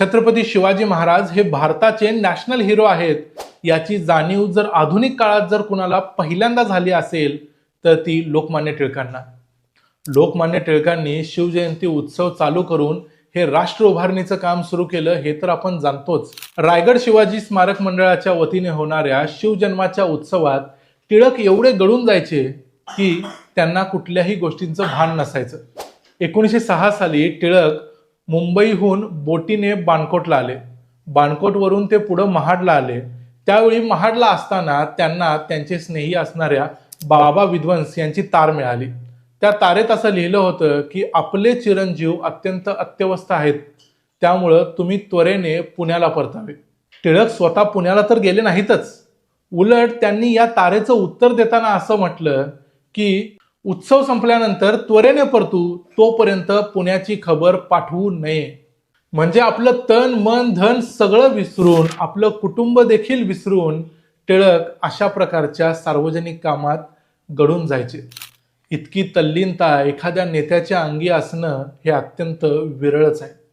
छत्रपती शिवाजी महाराज हे भारताचे national hero आहेत. याची जाणीव जर आधुनिक काळात जर कुणाला पहिल्यांदा झाली असेल तर ती लोकमान्य टिळकांना. लोकमान्य टिळकांनी शिवजयंती उत्सव चालू करून हे राष्ट्र उभारणीचं काम सुरू केलं हे तर आपण जाणतोच. रायगड शिवाजी स्मारक मंडळाच्या वतीने होणाऱ्या शिवजन्माच्या उत्सवात टिळक एवढे गळून जायचे की त्यांना कुठल्याही गोष्टींचं भान नसायचं. एकोणीसशे सहा साली टिळक मुंबईहून बोटीने बाणकोटला आले. बाणकोटवरून ते पुढं महाडला आले. त्यावेळी महाडला असताना त्यांना त्यांचे स्नेही असणाऱ्या बाबा विध्वंस यांची तार मिळाली. त्या तारेत असं लिहिलं होतं की आपले चिरंजीव अत्यंत अत्यवस्थ आहेत. त्यामुळं तुम्ही त्वरेने पुण्याला परतावे. टिळक स्वतः पुण्याला तर गेले नाहीतच. उलट त्यांनी या तारेचं उत्तर देताना असं म्हटलं की उत्सव संपल्यानंतर त्वरेने परतू तोपर्यंत पुण्याची खबर पाठवू नये. म्हणजे आपलं तन मन धन सगळं विसरून आपलं कुटुंब देखील विसरून टिळक अशा प्रकारच्या सार्वजनिक कामात गडून जायचे. इतकी तल्लीनता एखाद्या नेत्याच्या अंगी असणं हे अत्यंत विरळच आहे.